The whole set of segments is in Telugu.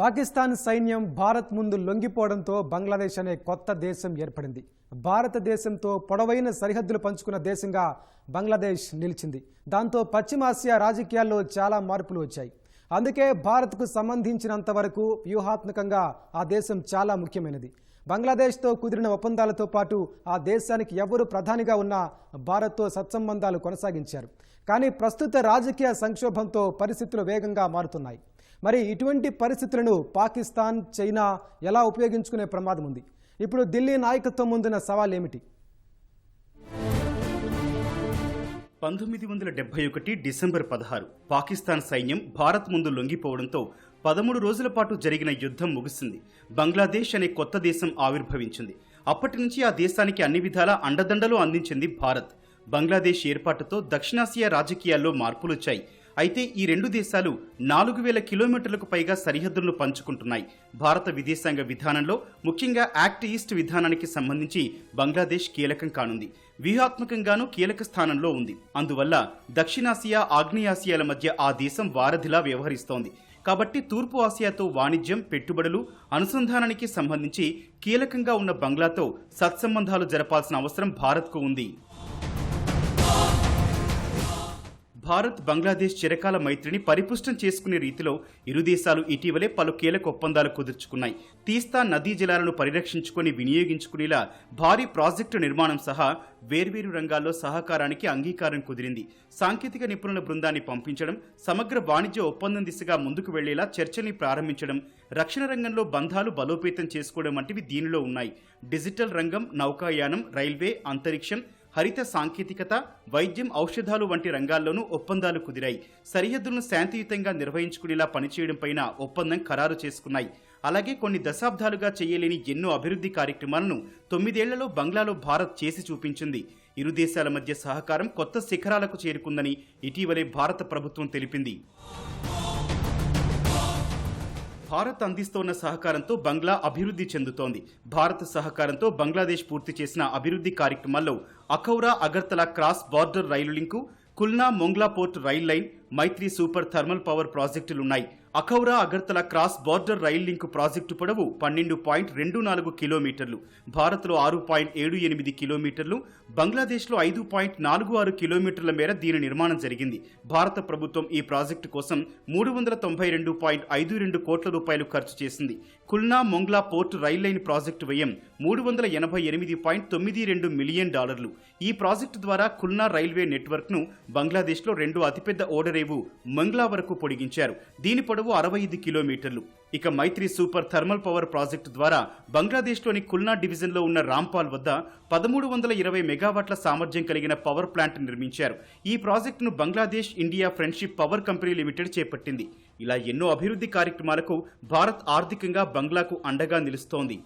పాకిస్తాన్ సైన్యం భారత్ ముందు లొంగిపోవడంతో బంగ్లాదేశ్ అనే కొత్త దేశం ఏర్పడింది. భారతదేశంతో పొడవైన సరిహద్దులు పంచుకున్న దేశంగా బంగ్లాదేశ్ నిలిచింది. దాంతో పశ్చిమాసియా రాజకీయాల్లో చాలా మార్పులు వచ్చాయి. అందుకే భారత్కు సంబంధించినంత వరకు వ్యూహాత్మకంగా ఆ దేశం చాలా ముఖ్యమైనది. బంగ్లాదేశ్తో కుదిరిన ఒప్పందాలతో పాటు ఆ దేశానికి ఎవరు ప్రధానిగా ఉన్నా భారత్తో సత్సంబంధాలు కొనసాగించారు. కానీ ప్రస్తుత రాజకీయ సంక్షోభంతో పరిస్థితులు వేగంగా మారుతున్నాయి. మరి ఇటువంటి పరిస్థితులను పాకిస్తాన్ చైనా ఎలా ఉపయోగించుకునే ప్రమాదం ఉంది? ఇప్పుడు ఢిల్లీ నాయకత్వం ముందున్న సవాల్ ఏమిటి పంతొమ్మిది వందల డెబ్బై ఒకటి డిసెంబర్ పదహారు పాకిస్తాన్ సైన్యం భారత్ ముందు లొంగిపోవడంతో పదమూడు రోజుల పాటు జరిగిన యుద్ధం ముగిసింది. బంగ్లాదేశ్ అనే కొత్త దేశం ఆవిర్భవించింది. అప్పటి నుంచి ఆ దేశానికి అన్ని విధాలా అండదండలు అందించింది భారత్. బంగ్లాదేశ్ ఏర్పాటుతో దక్షిణాసియా రాజకీయాల్లో మార్పులొచ్చాయి. అయితే ఈ రెండు దేశాలు నాలుగు వేల కిలోమీటర్లకు పైగా సరిహద్దులను పంచుకుంటున్నాయి. భారత విదేశాంగ విధానంలో ముఖ్యంగా యాక్ట్ ఈస్ట్ విధానానికి సంబంధించి బంగ్లాదేశ్ కీలకం కానుంది. వ్యూహాత్మకంగానూ కీలక స్థానంలో ఉంది. అందువల్ల దక్షిణాసియా ఆగ్నేయాసియాల మధ్య ఆ దేశం వారధిలా వ్యవహరిస్తోంది. కాబట్టి తూర్పు ఆసియాతో వాణిజ్యం పెట్టుబడులు అనుసంధానానికి సంబంధించి కీలకంగా ఉన్న బంగ్లాతో సత్సంబంధాలు జరపాల్సిన అవసరం భారత్కు ఉంది. భారత్ బంగ్లాదేశ్ చిరకాల మైత్రిని పరిపుష్టం చేసుకునే రీతిలో ఇరు దేశాలు ఇటీవలే పలు కీలక ఒప్పందాలు కుదుర్చుకున్నాయి. తీస్తా నదీ జలాలను పరిరక్షించుకొని వినియోగించుకునేలా భారీ ప్రాజెక్టు నిర్మాణం సహా వేర్వేరు రంగాల్లో సహకారానికి అంగీకారం కుదిరింది. సాంకేతిక నిపుణుల బృందాన్ని పంపించడం సమగ్ర వాణిజ్య ఒప్పందం దిశగా ముందుకు వెళ్ళేలా చర్చల్ని ప్రారంభించడం రక్షణ రంగంలో బంధాలు బలోపేతం చేసుకోవడం వంటివి దీనిలో ఉన్నాయి. డిజిటల్ రంగం నౌకాయానం రైల్వే అంతరిక్షం హరిత సాంకేతికత వైద్యం ఔషధాలు వంటి రంగాల్లోనూ ఒప్పందాలు కుదిరాయి. సరిహద్దులను శాంతియుతంగా నిర్వహించుకునేలా పనిచేయడం పైన ఒప్పందం ఖరారు చేసుకున్నాయి. అలాగే కొన్ని దశాబ్దాలుగా చేయలేని ఎన్నో అభివృద్ధి కార్యక్రమాలను తొమ్మిదేళ్ళలో బంగ్లాలో భారత్ చేసి చూపించింది. ఇరు దేశాల మధ్య సహకారం కొత్త శిఖరాలకు చేరుకుందని ఇటీవలే భారత ప్రభుత్వం తెలిపింది. భారత్ అందిస్తోన్న సహకారంతో బంగ్లా అభివృద్ధి చెందుతోంది. భారత్ సహకారంతో బంగ్లాదేశ్ పూర్తి చేసిన అభివృద్ధి కార్యక్రమాల్లో Akhaura Agartala cross border rail link Khulna Mongla port rail line Maitri super thermal power ప్రాజెక్టులున్నాయి. Akhaura Agartala cross border rail link project పొడవు పన్నెండు పాయింట్ రెండు నాలుగు కిలోమీటర్లు. భారత్లో ఆరు పాయింట్ ఏడు ఎనిమిది కిలోమీటర్లు. బంగ్లాదేశ్లో ఐదు పాయింట్ నాలుగు ఆరు కిలోమీటర్ల మేర దీని నిర్మాణం జరిగింది. భారత ప్రభుత్వం ఈ ప్రాజెక్టు కోసం మూడు వందల తొంభై రెండు పాయింట్ ఐదు రెండు కోట్ల రూపాయలు ఖర్చు చేసింది. Khulna Mongla port rail line project వ్యయం మూడు వందల ఎనభై ఎనిమిది పాయింట్ తొమ్మిది రెండు మిలియన్ డాలర్లు. ఈ ప్రాజెక్టు ద్వారా కుల్నా రైల్వే నెట్వర్క్ను బంగ్లాదేశ్లో రెండు అతిపెద్ద ఓడరేవు మంగ్లా వరకు పొడిగించారు. దీని పొడవు అరవై ఐదు కిలోమీటర్లు. ఇక Maitri super thermal power project ద్వారా బంగ్లాదేశ్లోని కుల్నా డివిజన్లో ఉన్న రాంపాల్ వద్ద పదమూడు వందల ఇరవై మెగావాట్ల సామర్థ్యం కలిగిన పవర్ ప్లాంట్ నిర్మించారు. ఈ ప్రాజెక్టును Bangladesh India friendship power company limited చేపట్టింది. ఇలా ఎన్నో అభివృద్ధి కార్యక్రమాలకు భారత్ ఆర్థికంగా బంగ్లాకు అండగా నిలుస్తోంది.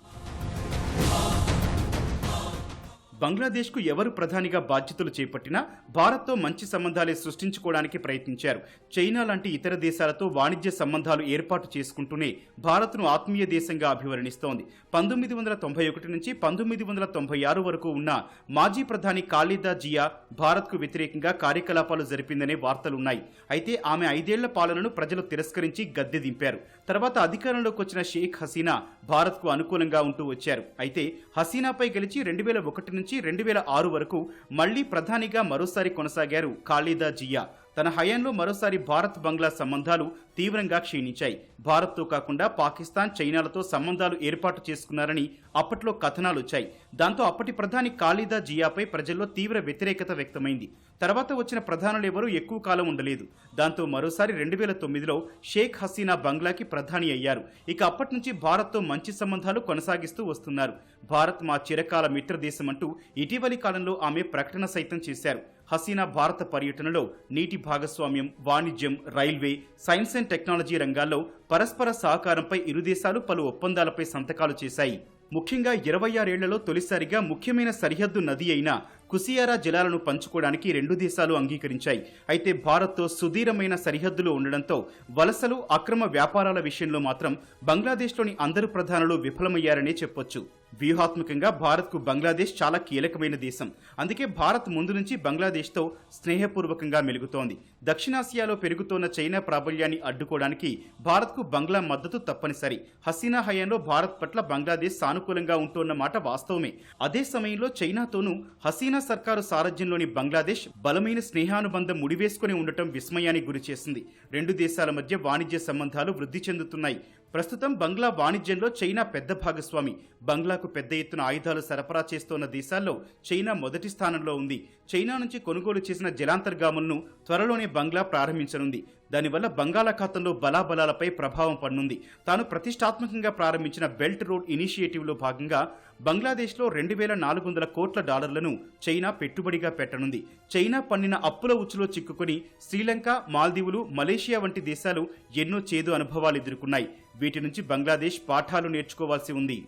బంగ్లాదేశ్కు ఎవరు ప్రధానిగా బాధ్యతలు చేపట్టినా భారత్తో మంచి సంబంధాలే సృష్టించుకోవడానికి ప్రయత్నించారు. చైనా లాంటి ఇతర దేశాలతో వాణిజ్య సంబంధాలు ఏర్పాటు చేసుకుంటూనే భారత్ను ఆత్మీయ దేశంగా అభివర్ణిస్తోంది. పంతొమ్మిది వందల తొంభై ఒకటి నుంచి పంతొమ్మిది వందల తొంభై ఆరు వరకు ఉన్న మాజీ ప్రధాని ఖాళీదా జియా భారత్కు వ్యతిరేకంగా కార్యకలాపాలు జరిపిందనే వార్తలున్నాయి. అయితే ఆమె ఐదేళ్ళ పాలనను ప్రజలు తిరస్కరించి గద్దె దింపారు. తర్వాత అధికారంలోకి వచ్చిన షేక్ హసీనా భారత్కు అనుకూలంగా ఉంటూ వచ్చారు. అయితే హసీనాపై గెలిచి రెండు వేల ఒకటి నుంచి రెండు వేల ఆరు వరకు మళ్ళీ ప్రధానిగా మరోసారి కొనసాగారు ఖాళీదా జియా. తన హయాంలో మరోసారి భారత్ బంగ్లా సంబంధాలు తీవ్రంగా క్షీణించాయి. భారత్తో కాకుండా పాకిస్తాన్ చైనాలతో సంబంధాలు ఏర్పాటు చేసుకున్నారని అప్పట్లో కథనాలు వచ్చాయి దాంతో అప్పటి ప్రధాని ఖాళీదా జియాపై ప్రజల్లో తీవ్ర వ్యతిరేకత వ్యక్తమైంది. తర్వాత వచ్చిన ప్రధానులు ఎవరూ ఎక్కువ కాలం ఉండలేదు. దాంతో మరోసారి రెండు వేల తొమ్మిదిలో షేక్ హసీనా బంగ్లాకి ప్రధాని అయ్యారు. ఇక అప్పటి నుంచి భారత్తో మంచి సంబంధాలు కొనసాగిస్తూ వస్తున్నారు. భారత్ మా చిరకాల మిత్ర దేశం అంటూ ఇటీవలి కాలంలో ఆమె ప్రకటన సైతం చేశారు. హసీనా భారత పర్యటనలో నీటి భాగస్వామ్యం వాణిజ్యం రైల్వే సైన్స్ అండ్ టెక్నాలజీ రంగాల్లో పరస్పర సహకారంపై ఇరు దేశాలు పలు ఒప్పందాలపై సంతకాలు చేశాయి. ముఖ్యంగా ఇరవై ఆరేళ్ళలో తొలిసారిగా ముఖ్యమైన సరిహద్దు నది అయిన కుసియారా జలాలను పంచుకోవడానికి రెండు దేశాలు అంగీకరించాయి. అయితే భారత్తో సుదీరమైన సరిహద్దులు ఉండడంతో వలసలు అక్రమ వ్యాపారాల విషయంలో మాత్రం బంగ్లాదేశ్లోని అందరు ప్రధానులు విఫలమయ్యారనే చెప్పొచ్చు. వ్యూహాత్మకంగా భారత్కు బంగ్లాదేశ్ చాలా కీలకమైన దేశం. అందుకే భారత్ ముందు నుంచి బంగ్లాదేశ్తో స్నేహపూర్వకంగా మెలుగుతోంది. దక్షిణాసియాలో పెరుగుతోన్న చైనా ప్రాబల్యాన్ని అడ్డుకోవడానికి భారత్కు బంగ్లా మద్దతు తప్పనిసరి. హసీనా హయాంలో భారత్ పట్ల బంగ్లాదేశ్ సానుకూలంగా ఉంటోన్న మాట వాస్తవమే. అదే సమయంలో చైనాతోనూ హసీనా సర్కారు సారథ్యంలోని బంగ్లాదేశ్ బలమైన స్నేహానుబంధం ముడివేసుకుని ఉండటం విస్మయానికి గురిచేసింది. రెండు దేశాల మధ్య వాణిజ్య సంబంధాలు వృద్ధి చెందుతున్నాయి. ప్రస్తుతం బంగ్లా వాణిజ్యంలో చైనా పెద్ద భాగస్వామి. బంగ్లాకు పెద్ద ఎత్తున ఆయుధాలు సరఫరా చేస్తోన్న దేశాల్లో చైనా మొదటి స్థానంలో ఉంది. చైనా నుంచి కొనుగోలు చేసిన జలాంతర్గాములను త్వరలోనే బంగ్లా ప్రారంభించనుంది. దానివల్ల బంగాళాఖాతంలో బలాబలాలపై ప్రభావం పడనుంది తాను ప్రతిష్టాత్మకంగా ప్రారంభించిన బెల్ట్ రోడ్ ఇనిషియేటివ్లో భాగంగా బంగ్లాదేశ్లో రెండు వేల నాలుగు వందల కోట్ల డాలర్లను చైనా పెట్టుబడిగా పెట్టనుంది. చైనా పన్నిన అప్పుల ఉచ్చులో చిక్కుకొని శ్రీలంక మాల్దీవులు మలేషియా వంటి దేశాలు ఎన్నో చేదు అనుభవాలు ఎదుర్కొన్నాయి. వీటి నుంచి బంగ్లాదేశ్ పాఠాలు నేర్చుకోవాల్సి ఉంది.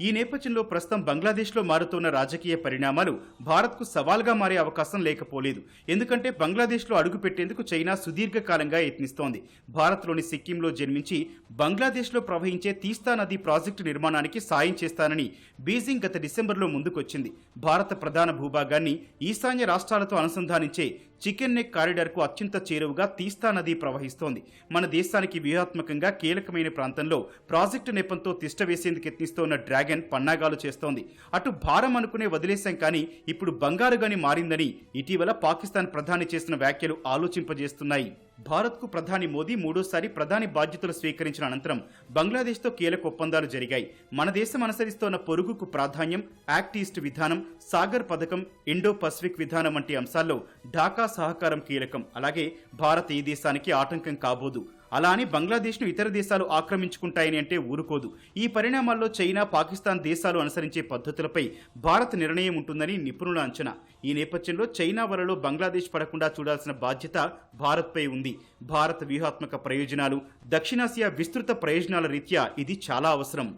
ఈ నేపథ్యంలో ప్రస్తుతం బంగ్లాదేశ్లో మారుతున్న రాజకీయ పరిణామాలు భారత్కు సవాల్గా మారే అవకాశం లేకపోలేదు. ఎందుకంటే బంగ్లాదేశ్లో అడుగుపెట్టేందుకు చైనా సుదీర్ఘకాలంగా యత్నిస్తోంది. భారత్లోని సిక్కింలో జన్మించి బంగ్లాదేశ్లో ప్రవహించే తీస్తా నది ప్రాజెక్టు నిర్మాణానికి సాయం చేస్తానని బీజింగ్ గత డిసెంబర్లో ముందుకొచ్చింది. భారత ప్రధాన భూభాగాన్ని ఈశాన్య రాష్ట్రాలతో అనుసంధానించే చికెన్ నెక్ కారిడార్కు అత్యంత చేరువుగా తీస్తా నది ప్రవహిస్తోంది. మన దేశానికి వ్యూహాత్మకంగా కీలకమైన ప్రాంతంలో ప్రాజెక్టు నెపంతో తిష్ట వేసేందుకు యత్నిస్తోన్న డ్రాగన్ పన్నాగాలు చేస్తోంది. అటు భారం అనుకునే వదిలేశాం కానీ ఇప్పుడు బంగారుగాని మారిందని ఇటీవల పాకిస్తాన్ ప్రధాని చేసిన వ్యాఖ్యలు ఆలోచింపజేస్తున్నాయి. భారత్కు ప్రధాని మోదీ మూడోసారి ప్రధాని బాధ్యతలు స్వీకరించిన అనంతరం బంగ్లాదేశ్తో కీలక ఒప్పందాలు జరిగాయి. మన దేశం అనుసరిస్తోన్న పొరుగుకు ప్రాధాన్యం యాక్ట్ ఈస్ట్ విధానం సాగర్ పథకం ఇండో పసిఫిక్ విధానం వంటి అంశాల్లో ఢాకా సహకారం కీలకం. అలాగే భారత్ ఈ దేశానికి ఆటంకం కాబోదు. అలా అని బంగ్లాదేశ్ను ఇతర దేశాలు ఆక్రమించుకుంటాయని అంటే ఊరుకోదు. ఈ పరిణామాల్లో చైనా పాకిస్తాన్ దేశాలు అనుసరించే పద్ధతులపై భారత్ నిర్ణయం ఉంటుందని నిపుణుల అంచనా. ఈ నేపథ్యంలో చైనా వలలో బంగ్లాదేశ్ పడకుండా చూడాల్సిన బాధ్యత భారత్పై ఉంది. భారత్ వ్యూహాత్మక ప్రయోజనాలు దక్షిణాసియా విస్తృత ప్రయోజనాల రీత్యా ఇది చాలా అవసరం.